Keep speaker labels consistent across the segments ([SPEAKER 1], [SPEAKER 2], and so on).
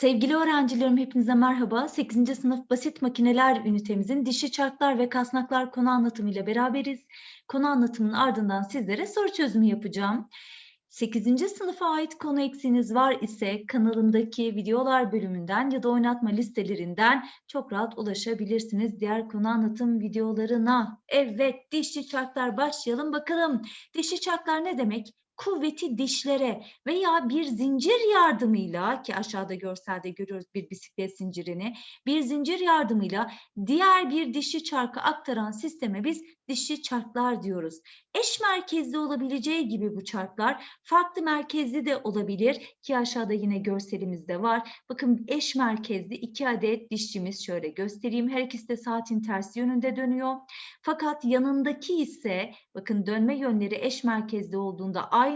[SPEAKER 1] Sevgili öğrencilerim hepinize merhaba. 8. sınıf basit makineler ünitemizin dişi çarklar ve kasnaklar konu anlatımı ile beraberiz. Konu anlatımının ardından sizlere soru çözümü yapacağım. 8. sınıfa ait konu eksiğiniz var ise kanalımdaki videolar bölümünden ya da oynatma listelerinden çok rahat ulaşabilirsiniz diğer konu anlatım videolarına. Evet dişli çarklar başlayalım bakalım. Dişli çarklar ne demek? Kuvveti dişlere veya bir zincir yardımıyla ki aşağıda görselde görüyoruz bir bisiklet zincirini bir zincir yardımıyla diğer bir dişli çarkı aktaran sisteme biz dişli çarklar diyoruz. Eş merkezli olabileceği gibi bu çarklar farklı merkezli de olabilir ki aşağıda yine görselimizde var. Bakın eş merkezli iki adet dişçimiz şöyle göstereyim. Her ikisi de saatin tersi yönünde dönüyor. Fakat yanındaki ise bakın dönme yönleri eş merkezli olduğunda aynı.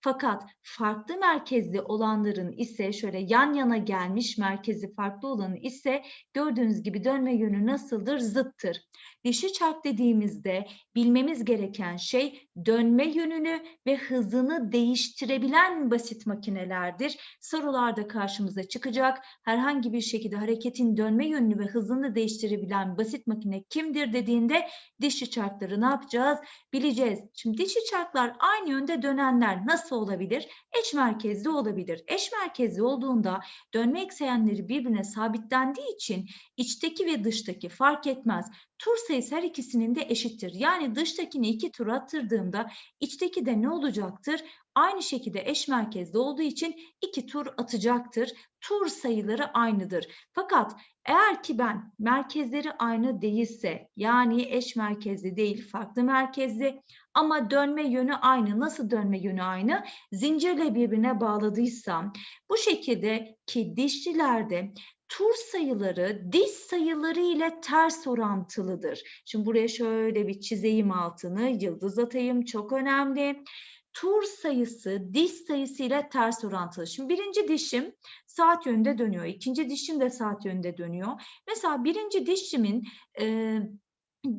[SPEAKER 1] Fakat farklı merkezli olanların ise şöyle yan yana gelmiş merkezi farklı olanı ise gördüğünüz gibi dönme yönü nasıldır? Zıttır. Dişi çark dediğimizde bilmemiz gereken şey dönme yönünü ve hızını değiştirebilen basit makinelerdir. Sorularda karşımıza çıkacak. Herhangi bir şekilde hareketin dönme yönünü ve hızını değiştirebilen basit makine kimdir dediğinde dişi çarkları ne yapacağız? Bileceğiz. Şimdi dişi çarklar aynı yönde dönenler nasıl olabilir? Eş merkezli olabilir. Eş merkezli olduğunda dönme eksenleri birbirine sabitlendiği için içteki ve dıştaki fark etmez. Tur sayısı her ikisinin de eşittir. Yani dıştakini iki tur attırdığımda içteki de ne olacaktır? Aynı şekilde eş merkezde olduğu için iki tur atacaktır. Tur sayıları aynıdır. Fakat eğer ki ben merkezleri aynı değilse yani eş merkezli değil farklı merkezli ama dönme yönü aynı. Nasıl dönme yönü aynı? Zincirle birbirine bağladıysam bu şekilde ki dişçilerde tur sayıları diş sayıları ile ters orantılıdır. Şimdi buraya şöyle bir çizeyim altını, yıldız atayım çok önemli. Tur sayısı diş sayısı ile ters orantılı. Şimdi birinci dişim saat yönünde dönüyor. ikinci dişim de saat yönünde dönüyor. Mesela birinci dişimin e,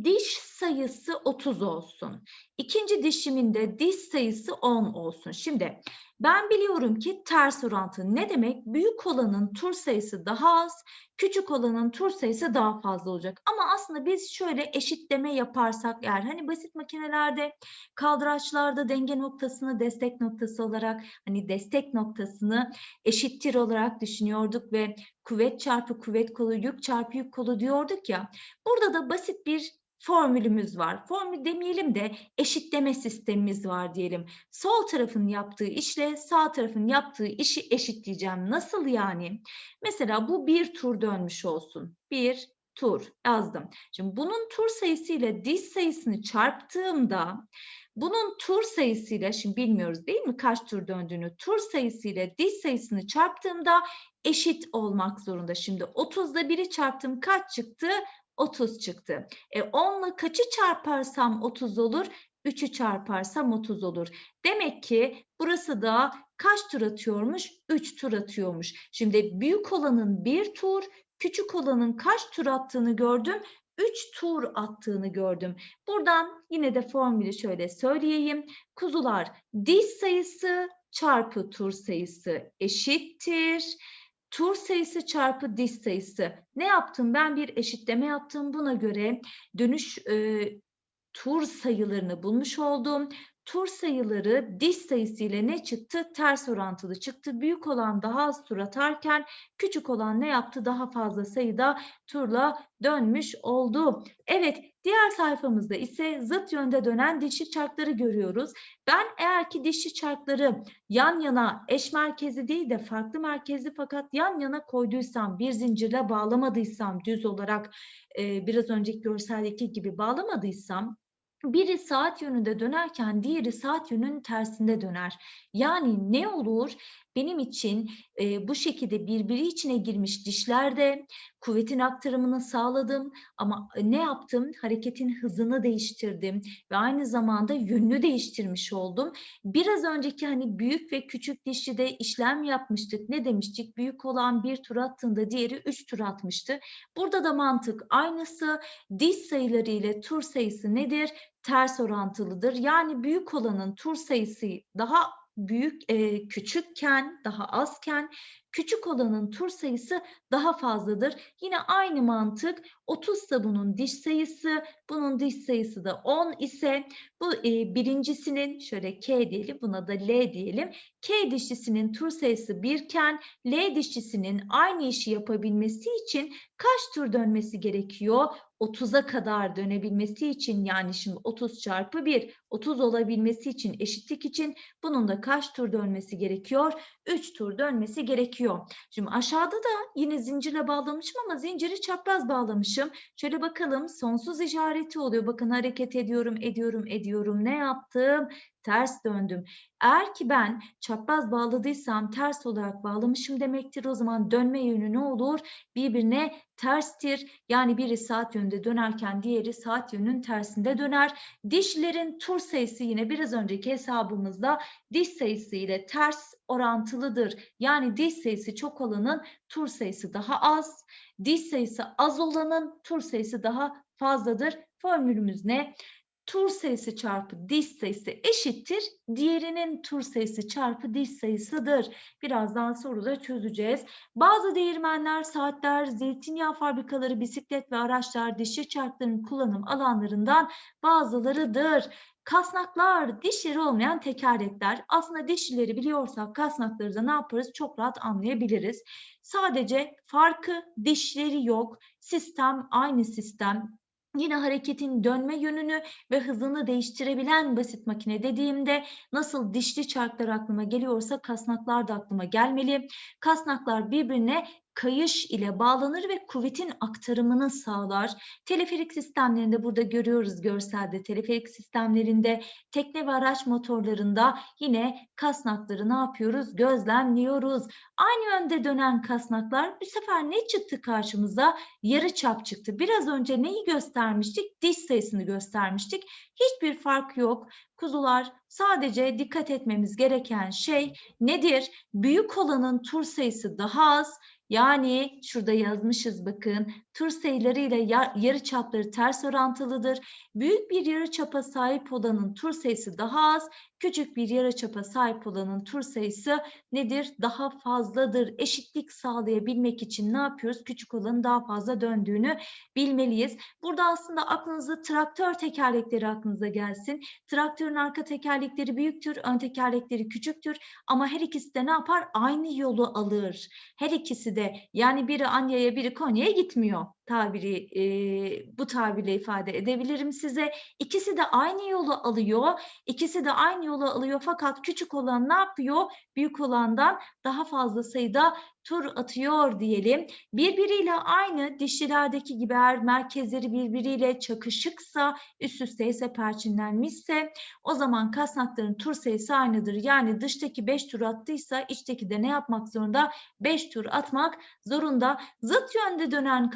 [SPEAKER 1] diş sayısı 30 olsun. İkinci dişimin de diş sayısı 10 olsun. Şimdi ben biliyorum ki ters orantı ne demek? Büyük olanın tur sayısı daha az, küçük olanın tur sayısı daha fazla olacak. Ama aslında biz şöyle eşitleme yaparsak eğer hani basit makinelerde kaldıraçlarda denge noktasını destek noktası olarak hani destek noktasını eşittir olarak düşünüyorduk ve kuvvet çarpı kuvvet kolu yük çarpı yük kolu diyorduk ya. Burada da basit bir formülümüz var. Formül demeyelim de eşitleme sistemimiz var diyelim. Sol tarafın yaptığı işle sağ tarafın yaptığı işi eşitleyeceğim. Nasıl yani? Mesela bu bir tur dönmüş olsun. Bir tur yazdım. Şimdi bunun tur sayısı ile diş sayısını çarptığımda bunun tur sayısıyla şimdi bilmiyoruz değil mi kaç tur döndüğünü tur sayısıyla diş sayısını çarptığımda eşit olmak zorunda. Şimdi 30'da biri çarptım kaç çıktı? 30 çıktı. E 10 ile kaçı çarparsam 30 olur? 3'ü çarparsam 30 olur. Demek ki burası da kaç tur atıyormuş? 3 tur atıyormuş. Şimdi büyük olanın 1 tur, küçük olanın kaç tur attığını gördüm? 3 tur attığını gördüm. Buradan yine de formülü şöyle söyleyeyim. Kuzular diş sayısı çarpı tur sayısı eşittir tur sayısı çarpı diş sayısı. Ne yaptım? Ben bir eşitleme yaptım. Buna göre dönüş e, tur sayılarını bulmuş oldum. Tur sayıları diş sayısı ile ne çıktı? Ters orantılı çıktı. Büyük olan daha az tur atarken küçük olan ne yaptı? Daha fazla sayıda turla dönmüş oldu. Evet Diğer sayfamızda ise zıt yönde dönen dişli çarkları görüyoruz. Ben eğer ki dişli çarkları yan yana eş merkezi değil de farklı merkezli fakat yan yana koyduysam bir zincirle bağlamadıysam düz olarak e, biraz önceki görseldeki gibi bağlamadıysam biri saat yönünde dönerken diğeri saat yönünün tersinde döner. Yani ne olur? Benim için e, bu şekilde birbiri içine girmiş dişlerde kuvvetin aktarımını sağladım ama e, ne yaptım? Hareketin hızını değiştirdim ve aynı zamanda yönünü değiştirmiş oldum. Biraz önceki hani büyük ve küçük dişlide işlem yapmıştık. Ne demiştik? Büyük olan bir tur attığında diğeri üç tur atmıştı. Burada da mantık aynısı. Diş sayıları ile tur sayısı nedir? Ters orantılıdır. Yani büyük olanın tur sayısı daha büyük e, küçükken, daha azken küçük olanın tur sayısı daha fazladır. Yine aynı mantık 30 ise bunun diş sayısı, bunun diş sayısı da 10 ise bu e, birincisinin şöyle K diyelim buna da L diyelim. K dişlisinin tur sayısı 1 iken L dişlisinin aynı işi yapabilmesi için kaç tur dönmesi gerekiyor? 30'a kadar dönebilmesi için yani şimdi 30 çarpı 1 30 olabilmesi için eşitlik için bunun da kaç tur dönmesi gerekiyor? 3 tur dönmesi gerekiyor. Şimdi aşağıda da yine zincirle bağlamışım ama zinciri çapraz bağlamışım. Şöyle bakalım sonsuz işareti oluyor. Bakın hareket ediyorum, ediyorum, ediyorum. Ne yaptım? Ters döndüm. Eğer ki ben çapraz bağladıysam ters olarak bağlamışım demektir. O zaman dönme yönü ne olur? Birbirine terstir. Yani biri saat yönünde dönerken diğeri saat yönünün tersinde döner. Dişlerin tur sayısı yine biraz önceki hesabımızda diş sayısı ile ters orantılıdır. Yani diş sayısı çok olanın tur sayısı daha az. Diş sayısı az olanın tur sayısı daha fazladır. Formülümüz ne? Tur sayısı çarpı diş sayısı eşittir. Diğerinin tur sayısı çarpı diş sayısıdır. Birazdan soruda çözeceğiz. Bazı değirmenler, saatler, zeytinyağı fabrikaları, bisiklet ve araçlar dişli çarkların kullanım alanlarından bazılarıdır. Kasnaklar, dişleri olmayan tekerlekler. Aslında dişlileri biliyorsak kasnakları da ne yaparız? Çok rahat anlayabiliriz. Sadece farkı dişleri yok. Sistem aynı sistem. Yine hareketin dönme yönünü ve hızını değiştirebilen basit makine dediğimde nasıl dişli çarklar aklıma geliyorsa kasnaklar da aklıma gelmeli. Kasnaklar birbirine kayış ile bağlanır ve kuvvetin aktarımını sağlar. Teleferik sistemlerinde burada görüyoruz görselde teleferik sistemlerinde tekne ve araç motorlarında yine kasnakları ne yapıyoruz? Gözlemliyoruz. Aynı yönde dönen kasnaklar bu sefer ne çıktı karşımıza? Yarı çap çıktı. Biraz önce neyi göstermiştik? Diş sayısını göstermiştik. Hiçbir fark yok. Kuzular sadece dikkat etmemiz gereken şey nedir? Büyük olanın tur sayısı daha az, yani şurada yazmışız bakın tur sayıları ile yarı çapları ters orantılıdır. Büyük bir yarı çapa sahip olanın tur sayısı daha az, küçük bir yarı çapa sahip olanın tur sayısı nedir? Daha fazladır. Eşitlik sağlayabilmek için ne yapıyoruz? Küçük olanın daha fazla döndüğünü bilmeliyiz. Burada aslında aklınıza traktör tekerlekleri aklınıza gelsin. Traktörün arka tekerlekleri büyüktür, ön tekerlekleri küçüktür ama her ikisi de ne yapar? Aynı yolu alır. Her ikisi de yani biri Anya'ya biri Konya'ya gitmiyor tabiri e, bu tabirle ifade edebilirim size. İkisi de aynı yolu alıyor. İkisi de aynı yolu alıyor fakat küçük olan ne yapıyor? Büyük olandan daha fazla sayıda tur atıyor diyelim. Birbiriyle aynı dişlilerdeki gibi eğer merkezleri birbiriyle çakışıksa, üst üste ise perçinlenmişse o zaman kasnakların tur sayısı aynıdır. Yani dıştaki 5 tur attıysa içteki de ne yapmak zorunda? 5 tur atmak zorunda. Zıt yönde dönen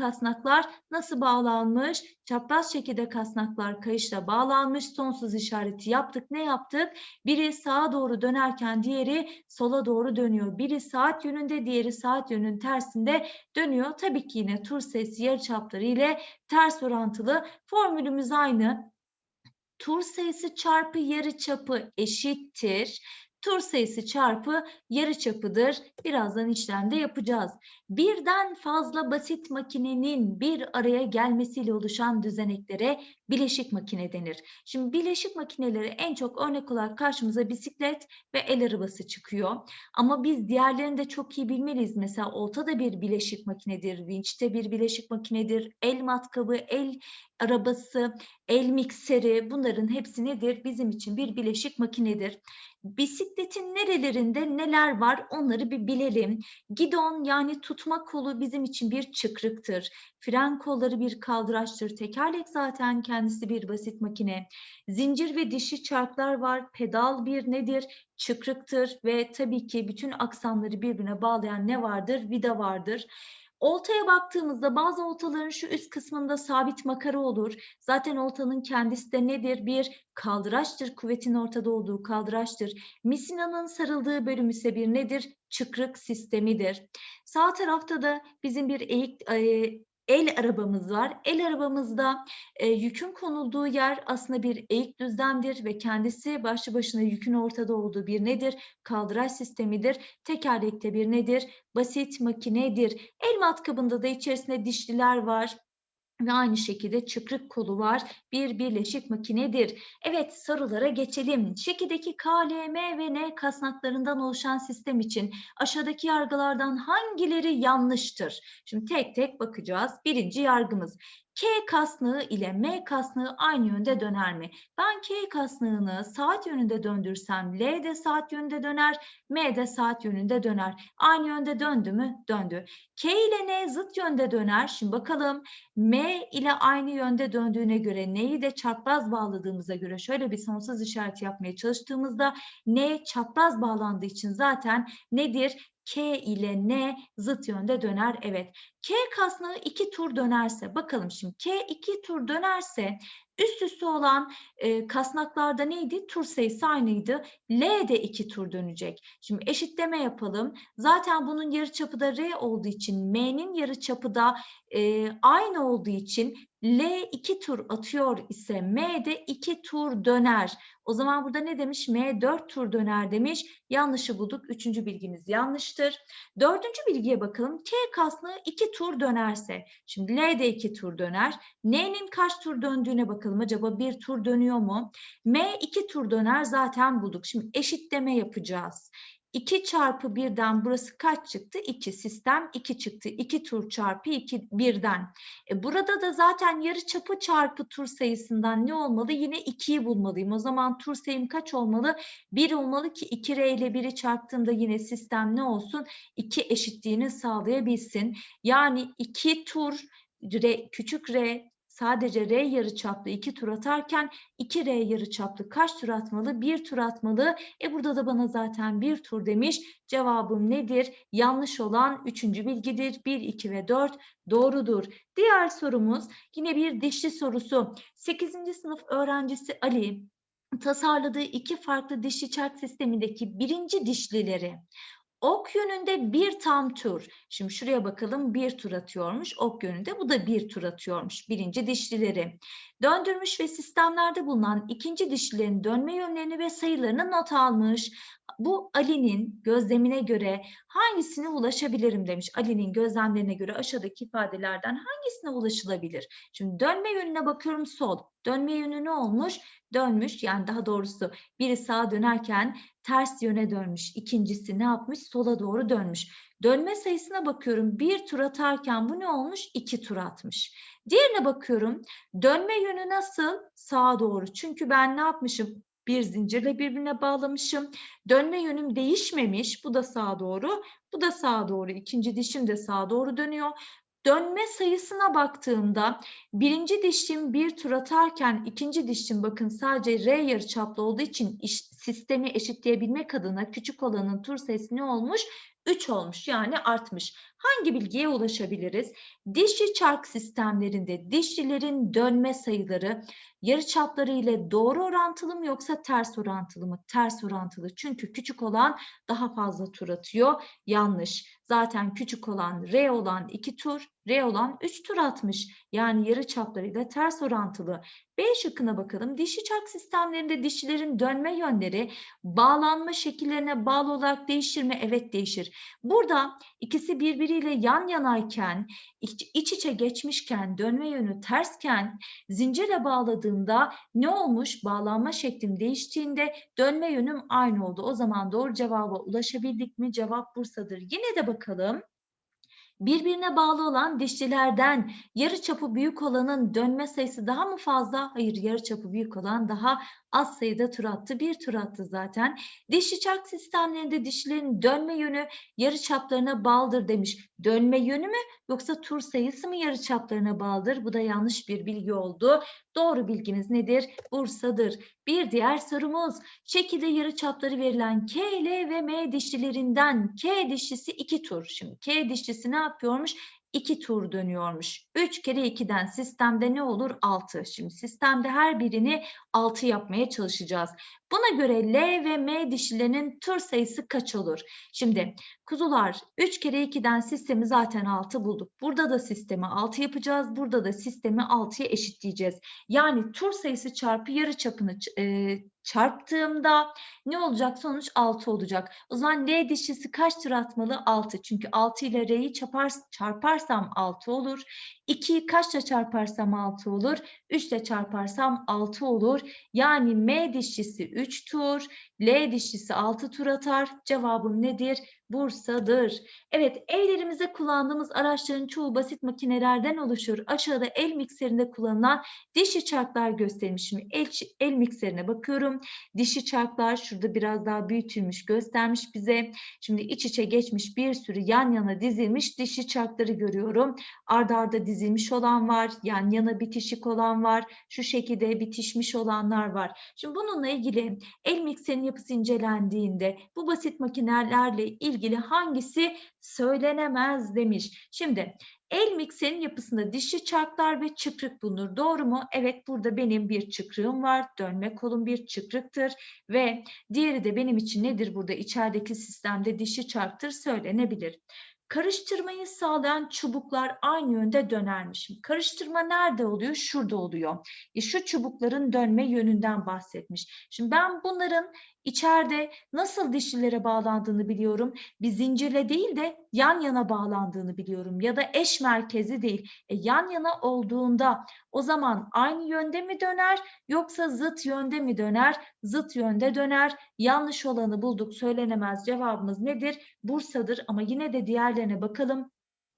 [SPEAKER 1] kasnaklar nasıl bağlanmış? Çapraz şekilde kasnaklar kayışla bağlanmış. Sonsuz işareti yaptık. Ne yaptık? Biri sağa doğru dönerken diğeri sola doğru dönüyor. Biri saat yönünde, diğeri saat yönünün tersinde dönüyor. Tabii ki yine tur sayısı yarıçapları ile ters orantılı. Formülümüz aynı. Tur sayısı çarpı yarıçapı eşittir tur sayısı çarpı yarıçapıdır. Birazdan işlemde yapacağız. Birden fazla basit makinenin bir araya gelmesiyle oluşan düzeneklere bileşik makine denir. Şimdi bileşik makineleri en çok örnek olarak karşımıza bisiklet ve el arabası çıkıyor. Ama biz diğerlerini de çok iyi bilmeliyiz. Mesela olta da bir bileşik makinedir, vinç de bir bileşik makinedir, el matkabı, el arabası, el mikseri bunların hepsi nedir? Bizim için bir bileşik makinedir. Bisikletin nerelerinde neler var onları bir bilelim. Gidon yani tutma kolu bizim için bir çıkrıktır. Fren kolları bir kaldıraçtır. Tekerlek zaten kendisi bir basit makine. Zincir ve dişi çarklar var. Pedal bir nedir? Çıkrıktır ve tabii ki bütün aksamları birbirine bağlayan ne vardır? Vida vardır. Oltaya baktığımızda bazı oltaların şu üst kısmında sabit makara olur. Zaten oltanın kendisi de nedir? Bir kaldıraçtır. Kuvvetin ortada olduğu kaldıraçtır. Misinanın sarıldığı bölüm ise bir nedir? Çıkrık sistemidir. Sağ tarafta da bizim bir eğik, e, el arabamız var. El arabamızda e, yükün konulduğu yer aslında bir eğik düzlemdir ve kendisi başlı başına yükün ortada olduğu bir nedir? Kaldıraç sistemidir. Tekerlekte bir nedir? Basit makinedir. El matkabında da içerisinde dişliler var ve aynı şekilde çıkrık kolu var. Bir birleşik makinedir. Evet sorulara geçelim. Şekildeki K, L, M ve N kasnaklarından oluşan sistem için aşağıdaki yargılardan hangileri yanlıştır? Şimdi tek tek bakacağız. Birinci yargımız. K kasnağı ile M kasnağı aynı yönde döner mi? Ben K kasnağını saat yönünde döndürsem L de saat yönünde döner, M de saat yönünde döner. Aynı yönde döndü mü? Döndü. K ile N zıt yönde döner. Şimdi bakalım M ile aynı yönde döndüğüne göre N'yi de çapraz bağladığımıza göre şöyle bir sonsuz işareti yapmaya çalıştığımızda N çapraz bağlandığı için zaten nedir? K ile N zıt yönde döner. Evet. K kasnağı iki tur dönerse bakalım şimdi K iki tur dönerse üst üste olan e, kasnaklarda neydi? Tur sayısı aynıydı. L de iki tur dönecek. Şimdi eşitleme yapalım. Zaten bunun yarıçapı da R olduğu için M'nin yarıçapı da e, aynı olduğu için L iki tur atıyor ise M de iki tur döner. O zaman burada ne demiş? M dört tur döner demiş. Yanlışı bulduk. Üçüncü bilgimiz yanlıştır. Dördüncü bilgiye bakalım. K kasnağı iki tur dönerse. Şimdi L de iki tur döner. N'nin kaç tur döndüğüne bakalım. Acaba bir tur dönüyor mu? M iki tur döner zaten bulduk. Şimdi eşitleme yapacağız. 2 çarpı 1'den burası kaç çıktı? 2. Sistem 2 çıktı. 2 tur çarpı 2 1'den. E burada da zaten yarı çapı çarpı tur sayısından ne olmalı? Yine 2'yi bulmalıyım. O zaman tur sayım kaç olmalı? 1 olmalı ki 2R ile 1'i çarptığımda yine sistem ne olsun? 2 eşitliğini sağlayabilsin. Yani 2 tur R, küçük r sadece R yarıçaplı iki tur atarken 2R yarıçaplı kaç tur atmalı? Bir tur atmalı. E burada da bana zaten bir tur demiş. Cevabım nedir? Yanlış olan üçüncü bilgidir. 1, 2 ve 4 doğrudur. Diğer sorumuz yine bir dişli sorusu. 8. sınıf öğrencisi Ali tasarladığı iki farklı dişli çark sistemindeki birinci dişlileri ok yönünde bir tam tur. Şimdi şuraya bakalım bir tur atıyormuş. Ok yönünde bu da bir tur atıyormuş. Birinci dişlileri. Döndürmüş ve sistemlerde bulunan ikinci dişlilerin dönme yönlerini ve sayılarını not almış. Bu Ali'nin gözlemine göre hangisine ulaşabilirim demiş. Ali'nin gözlemlerine göre aşağıdaki ifadelerden hangisine ulaşılabilir? Şimdi dönme yönüne bakıyorum sol. Dönme yönü ne olmuş? Dönmüş yani daha doğrusu biri sağa dönerken ters yöne dönmüş. İkincisi ne yapmış? Sola doğru dönmüş. Dönme sayısına bakıyorum. Bir tur atarken bu ne olmuş? İki tur atmış. Diğerine bakıyorum. Dönme yönü nasıl? Sağa doğru. Çünkü ben ne yapmışım? Bir zincirle birbirine bağlamışım. Dönme yönüm değişmemiş. Bu da sağa doğru. Bu da sağa doğru. İkinci dişim de sağa doğru dönüyor. Dönme sayısına baktığımda birinci dişim bir tur atarken ikinci dişim bakın sadece R yarıçaplı olduğu için iş, sistemi eşitleyebilmek adına küçük olanın tur sayısı ne olmuş? 3 olmuş yani artmış. Hangi bilgiye ulaşabiliriz? Dişli çark sistemlerinde dişlilerin dönme sayıları yarıçapları ile doğru orantılı mı yoksa ters orantılı mı? Ters orantılı. Çünkü küçük olan daha fazla tur atıyor. Yanlış. Zaten küçük olan R olan 2 tur, R olan 3 tur atmış. Yani yarı çaplarıyla ters orantılı. B şıkkına bakalım. Dişi çark sistemlerinde dişilerin dönme yönleri bağlanma şekillerine bağlı olarak değişir mi? Evet değişir. Burada ikisi birbiriyle yan yanayken, iç, iç içe geçmişken, dönme yönü tersken zincirle bağladığımda ne olmuş? Bağlanma şeklim değiştiğinde dönme yönüm aynı oldu. O zaman doğru cevaba ulaşabildik mi? Cevap Bursa'dır. Yine de bakalım. Birbirine bağlı olan dişlilerden yarı çapı büyük olanın dönme sayısı daha mı fazla? Hayır, yarı çapı büyük olan daha az sayıda tur attı. Bir tur attı zaten. Dişli çark sistemlerinde dişlerin dönme yönü yarı çaplarına bağlıdır demiş. Dönme yönü mü yoksa tur sayısı mı yarı çaplarına bağlıdır? Bu da yanlış bir bilgi oldu. Doğru bilginiz nedir? Bursa'dır. Bir diğer sorumuz. Şekilde yarı çapları verilen K, L ve M dişlilerinden K dişlisi iki tur. Şimdi K dişlisi ne yapıyormuş? 2 tur dönüyormuş. 3 kere 2'den sistemde ne olur? 6. Şimdi sistemde her birini 6 yapmaya çalışacağız. Buna göre L ve M dişilerinin tur sayısı kaç olur? Şimdi kuzular 3 kere 2'den sistemi zaten 6 bulduk. Burada da sistemi 6 yapacağız. Burada da sistemi 6'ya eşitleyeceğiz. Yani tur sayısı çarpı yarı çapını e, çarptığımda ne olacak? Sonuç 6 olacak. O zaman L dişisi kaç tur atmalı? 6. Çünkü 6 ile R'yi çarpar, çarparsam 6 olur. 2'yi kaçla çarparsam 6 olur? 3 ile çarparsam 6 olur. Yani M dişisi 3 tur, L dişisi 6 tur atar. Cevabım nedir? Bursa'dır. Evet, evlerimizde kullandığımız araçların çoğu basit makinelerden oluşur. Aşağıda el mikserinde kullanılan dişi çarklar göstermiş. Şimdi el, el mikserine bakıyorum. Dişi çarklar şurada biraz daha büyütülmüş, göstermiş bize. Şimdi iç içe geçmiş bir sürü yan yana dizilmiş dişi çarkları görüyorum. Arda arda dizilmiş olan var, yan yana bitişik olan var, şu şekilde bitişmiş olanlar var. Şimdi bununla ilgili el mikserin yapısı incelendiğinde bu basit makinelerle ilgili hangisi söylenemez demiş. Şimdi el mikserin yapısında dişli çarklar ve çıkrık bulunur. Doğru mu? Evet burada benim bir çıkrığım var. Dönme kolum bir çıkrıktır ve diğeri de benim için nedir burada içerideki sistemde dişi çarktır söylenebilir. Karıştırmayı sağlayan çubuklar aynı yönde dönermiş. Karıştırma nerede oluyor? Şurada oluyor. E şu çubukların dönme yönünden bahsetmiş. Şimdi ben bunların içeride nasıl dişlilere bağlandığını biliyorum. Bir zincirle değil de yan yana bağlandığını biliyorum. Ya da eş merkezi değil. E yan yana olduğunda o zaman aynı yönde mi döner yoksa zıt yönde mi döner? Zıt yönde döner. Yanlış olanı bulduk söylenemez. Cevabımız nedir? Bursa'dır ama yine de diğerlerine bakalım.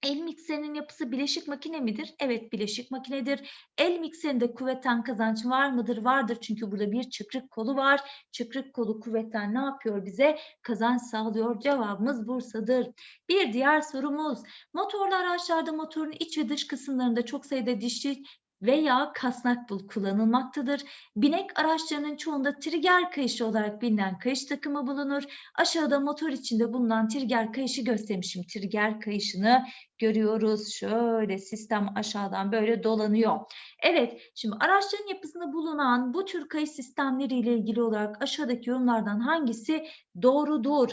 [SPEAKER 1] El mikserinin yapısı bileşik makine midir? Evet bileşik makinedir. El mikserinde kuvvetten kazanç var mıdır? Vardır çünkü burada bir çıkrık kolu var. Çıkrık kolu kuvvetten ne yapıyor bize? Kazanç sağlıyor. Cevabımız Bursa'dır. Bir diğer sorumuz. Motorlu araçlarda motorun iç ve dış kısımlarında çok sayıda dişli veya kasnak bul kullanılmaktadır. Binek araçlarının çoğunda trigger kayışı olarak bilinen kayış takımı bulunur. Aşağıda motor içinde bulunan trigger kayışı göstermişim. Trigger kayışını görüyoruz. Şöyle sistem aşağıdan böyle dolanıyor. Evet, şimdi araçların yapısında bulunan bu tür kayış sistemleriyle ilgili olarak aşağıdaki yorumlardan hangisi doğrudur?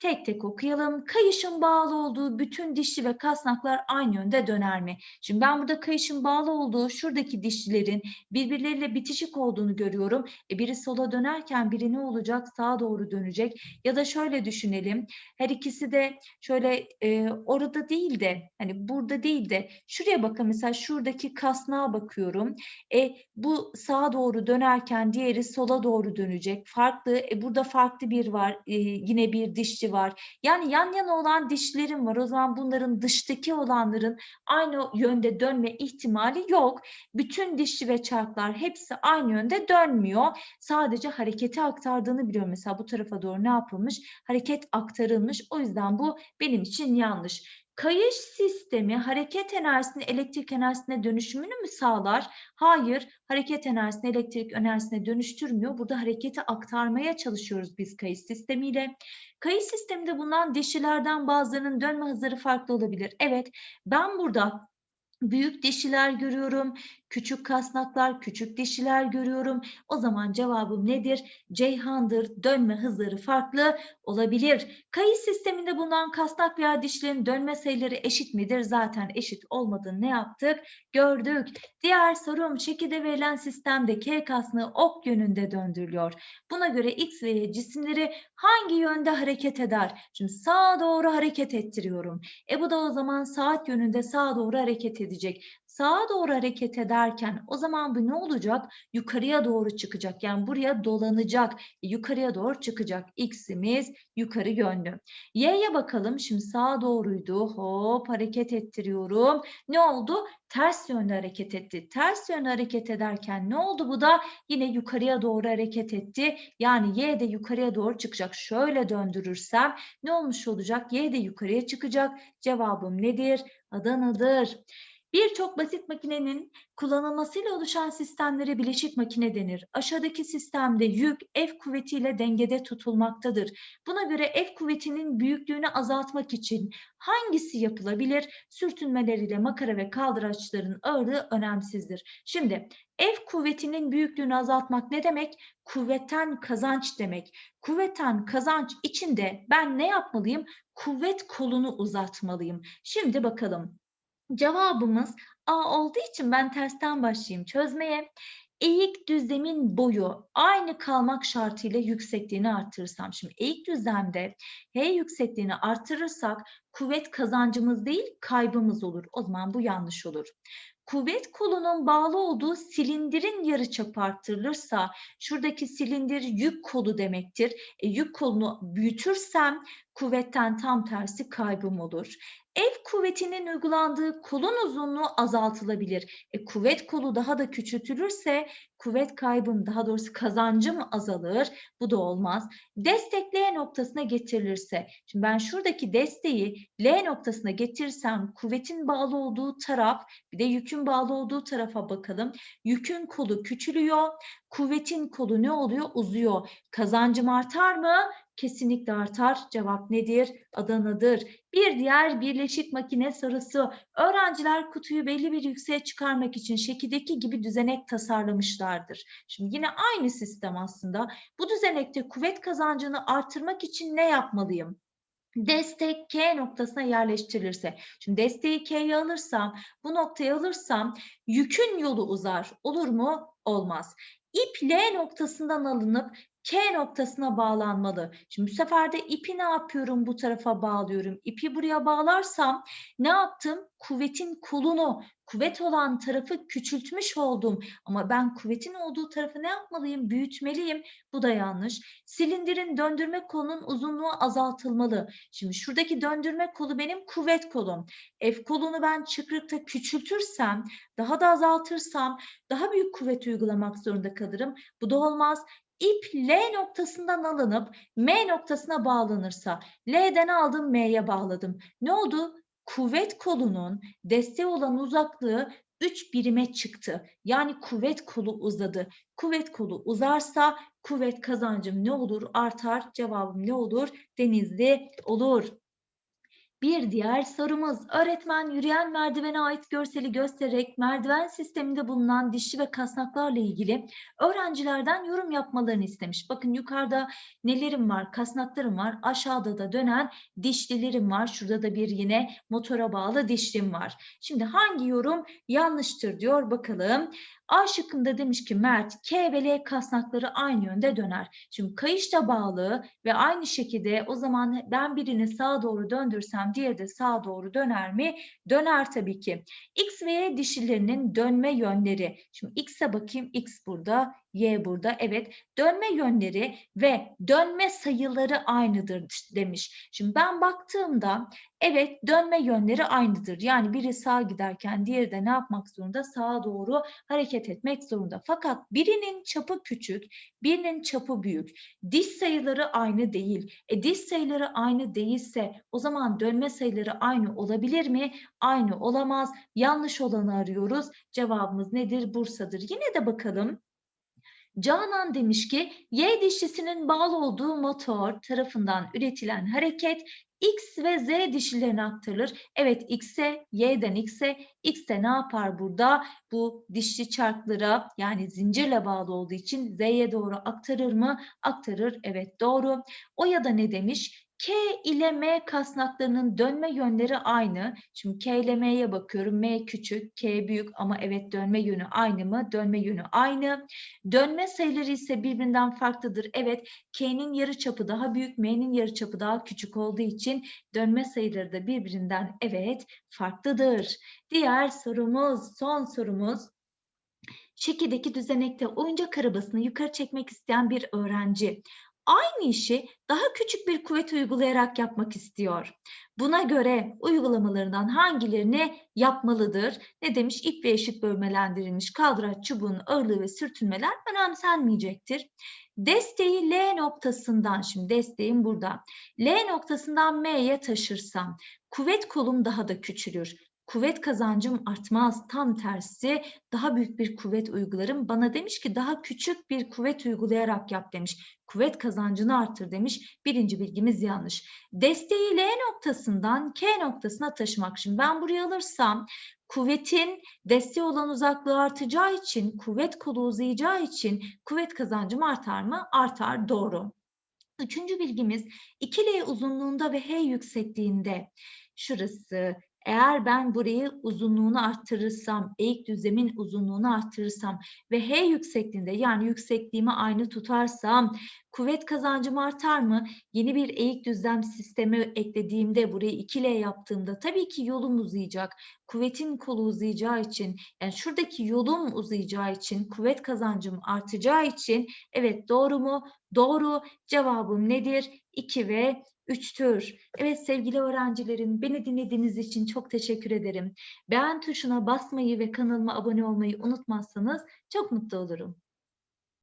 [SPEAKER 1] Tek tek okuyalım. Kayışın bağlı olduğu bütün dişli ve kasnaklar aynı yönde döner mi? Şimdi ben burada kayışın bağlı olduğu şuradaki dişlilerin birbirleriyle bitişik olduğunu görüyorum. E biri sola dönerken biri ne olacak? Sağa doğru dönecek. Ya da şöyle düşünelim. Her ikisi de şöyle e, orada değil de hani burada değil de şuraya bakın mesela şuradaki kasnağa bakıyorum. E bu sağa doğru dönerken diğeri sola doğru dönecek. Farklı. E burada farklı bir var. E, yine bir var. Yani yan yana olan dişlerim var. O zaman bunların dıştaki olanların aynı yönde dönme ihtimali yok. Bütün dişli ve çarklar hepsi aynı yönde dönmüyor. Sadece hareketi aktardığını biliyorum. Mesela bu tarafa doğru ne yapılmış? Hareket aktarılmış. O yüzden bu benim için yanlış. Kayış sistemi hareket enerjisini elektrik enerjisine dönüşümünü mü sağlar? Hayır, hareket enerjisini elektrik enerjisine dönüştürmüyor. Burada hareketi aktarmaya çalışıyoruz biz kayış sistemiyle. Kayış sisteminde bulunan dişilerden bazılarının dönme hızları farklı olabilir. Evet, ben burada büyük dişiler görüyorum, küçük kasnaklar, küçük dişiler görüyorum. O zaman cevabım nedir? Ceyhan'dır. Dönme hızları farklı olabilir. Kayıt sisteminde bulunan kasnak veya dişlerin dönme sayıları eşit midir? Zaten eşit olmadığını ne yaptık? Gördük. Diğer sorum şekilde verilen sistemde K kasnağı ok yönünde döndürülüyor. Buna göre X ve Y cisimleri hangi yönde hareket eder? Şimdi sağa doğru hareket ettiriyorum. E bu da o zaman saat yönünde sağa doğru hareket edecek sağa doğru hareket ederken o zaman bu ne olacak? Yukarıya doğru çıkacak. Yani buraya dolanacak. Yukarıya doğru çıkacak. X'imiz yukarı yönlü. Y'ye bakalım. Şimdi sağa doğruydu. Hop hareket ettiriyorum. Ne oldu? Ters yönde hareket etti. Ters yönde hareket ederken ne oldu bu da? Yine yukarıya doğru hareket etti. Yani Y de yukarıya doğru çıkacak. Şöyle döndürürsem ne olmuş olacak? Y de yukarıya çıkacak. Cevabım nedir? Adana'dır. Birçok basit makinenin kullanılmasıyla oluşan sistemlere bileşik makine denir. Aşağıdaki sistemde yük F kuvvetiyle dengede tutulmaktadır. Buna göre F kuvvetinin büyüklüğünü azaltmak için hangisi yapılabilir? Sürtünmeler ile makara ve kaldıraçların ağırlığı önemsizdir. Şimdi F kuvvetinin büyüklüğünü azaltmak ne demek? Kuvvetten kazanç demek. Kuvvetten kazanç içinde ben ne yapmalıyım? Kuvvet kolunu uzatmalıyım. Şimdi bakalım. Cevabımız A olduğu için ben tersten başlayayım çözmeye. Eğik düzlemin boyu aynı kalmak şartıyla yüksekliğini artırırsam. Şimdi eğik düzlemde H yüksekliğini artırırsak kuvvet kazancımız değil kaybımız olur. O zaman bu yanlış olur. Kuvvet kolunun bağlı olduğu silindirin yarıçapı arttırılırsa şuradaki silindir yük kolu demektir. E, yük kolunu büyütürsem kuvvetten tam tersi kaybım olur. F kuvvetinin uygulandığı kolun uzunluğu azaltılabilir. E, kuvvet kolu daha da küçültülürse kuvvet kaybım daha doğrusu kazancım azalır. Bu da olmaz. Destek noktasına getirilirse, şimdi ben şuradaki desteği L noktasına getirirsem kuvvetin bağlı olduğu taraf bir de yükün bağlı olduğu tarafa bakalım. Yükün kolu küçülüyor, kuvvetin kolu ne oluyor? Uzuyor. Kazancım artar mı? Kesinlikle artar. Cevap nedir? Adana'dır. Bir diğer birleşik makine sorusu. Öğrenciler kutuyu belli bir yükseğe çıkarmak için şekildeki gibi düzenek tasarlamışlardır. Şimdi yine aynı sistem aslında. Bu düzenekte kuvvet kazancını artırmak için ne yapmalıyım? destek K noktasına yerleştirilirse. Şimdi desteği K'ye alırsam, bu noktaya alırsam yükün yolu uzar. Olur mu? Olmaz. İp L noktasından alınıp K noktasına bağlanmalı. Şimdi bu sefer de ipi ne yapıyorum? Bu tarafa bağlıyorum. İpi buraya bağlarsam ne yaptım? Kuvvetin kolunu, kuvvet olan tarafı küçültmüş oldum. Ama ben kuvvetin olduğu tarafı ne yapmalıyım? Büyütmeliyim. Bu da yanlış. Silindirin döndürme kolunun uzunluğu azaltılmalı. Şimdi şuradaki döndürme kolu benim kuvvet kolum. F kolunu ben çıkrıkta küçültürsem, daha da azaltırsam daha büyük kuvvet uygulamak zorunda kalırım. Bu da olmaz ip L noktasından alınıp M noktasına bağlanırsa L'den aldım M'ye bağladım. Ne oldu? Kuvvet kolunun desteği olan uzaklığı 3 birime çıktı. Yani kuvvet kolu uzadı. Kuvvet kolu uzarsa kuvvet kazancım ne olur? Artar. Cevabım ne olur? Denizli olur. Bir diğer sorumuz öğretmen yürüyen merdivene ait görseli göstererek merdiven sisteminde bulunan dişli ve kasnaklarla ilgili öğrencilerden yorum yapmalarını istemiş. Bakın yukarıda nelerim var? Kasnaklarım var. Aşağıda da dönen dişlilerim var. Şurada da bir yine motora bağlı dişlim var. Şimdi hangi yorum yanlıştır diyor bakalım. A şıkkında demiş ki Mert K ve L kasnakları aynı yönde döner. Şimdi kayış da bağlı ve aynı şekilde o zaman ben birini sağa doğru döndürsem diğeri de sağa doğru döner mi? Döner tabii ki. X ve Y dişilerinin dönme yönleri. Şimdi X'e bakayım. X burada, Y burada. Evet dönme yönleri ve dönme sayıları aynıdır demiş. Şimdi ben baktığımda evet dönme yönleri aynıdır. Yani biri sağa giderken diğeri de ne yapmak zorunda? Sağa doğru hareket etmek zorunda. Fakat birinin çapı küçük, birinin çapı büyük. Diş sayıları aynı değil. E diş sayıları aynı değilse o zaman dönme sayıları aynı olabilir mi? Aynı olamaz. Yanlış olanı arıyoruz. Cevabımız nedir? Bursa'dır. Yine de bakalım. Canan demiş ki Y dişlisinin bağlı olduğu motor tarafından üretilen hareket X ve Z dişilerine aktarılır. Evet X'e, Y'den X'e, X'te ne yapar burada? Bu dişli çarklara yani zincirle bağlı olduğu için Z'ye doğru aktarır mı? Aktarır. Evet doğru. O ya da ne demiş? K ile M kasnaklarının dönme yönleri aynı. Şimdi K ile M'ye bakıyorum. M küçük, K büyük ama evet dönme yönü aynı mı? Dönme yönü aynı. Dönme sayıları ise birbirinden farklıdır. Evet K'nin yarıçapı daha büyük, M'nin yarıçapı daha küçük olduğu için dönme sayıları da birbirinden evet farklıdır. Diğer sorumuz, son sorumuz. Şekildeki düzenekte oyuncak arabasını yukarı çekmek isteyen bir öğrenci aynı işi daha küçük bir kuvvet uygulayarak yapmak istiyor. Buna göre uygulamalarından hangilerini yapmalıdır? Ne demiş? İp ve eşit bölmelendirilmiş kaldıraç çubuğun ağırlığı ve sürtünmeler önemsenmeyecektir. Desteği L noktasından, şimdi desteğim burada. L noktasından M'ye taşırsam kuvvet kolum daha da küçülür. Kuvvet kazancım artmaz. Tam tersi daha büyük bir kuvvet uygularım. Bana demiş ki daha küçük bir kuvvet uygulayarak yap demiş. Kuvvet kazancını arttır demiş. Birinci bilgimiz yanlış. Desteği L noktasından K noktasına taşımak. Şimdi ben buraya alırsam kuvvetin desteği olan uzaklığı artacağı için, kuvvet kolu uzayacağı için kuvvet kazancım artar mı? Artar. Doğru. Üçüncü bilgimiz 2L uzunluğunda ve H yüksekliğinde şurası eğer ben burayı uzunluğunu arttırırsam, eğik düzlemin uzunluğunu arttırırsam ve H yüksekliğinde yani yüksekliğimi aynı tutarsam kuvvet kazancım artar mı? Yeni bir eğik düzlem sistemi eklediğimde burayı 2L yaptığımda tabii ki yolum uzayacak. Kuvvetin kolu uzayacağı için yani şuradaki yolum uzayacağı için kuvvet kazancım artacağı için evet doğru mu? Doğru. Cevabım nedir? 2 ve 3'tür. Evet sevgili öğrencilerim beni dinlediğiniz için çok teşekkür ederim. Beğen tuşuna basmayı ve kanalıma abone olmayı unutmazsanız çok mutlu olurum.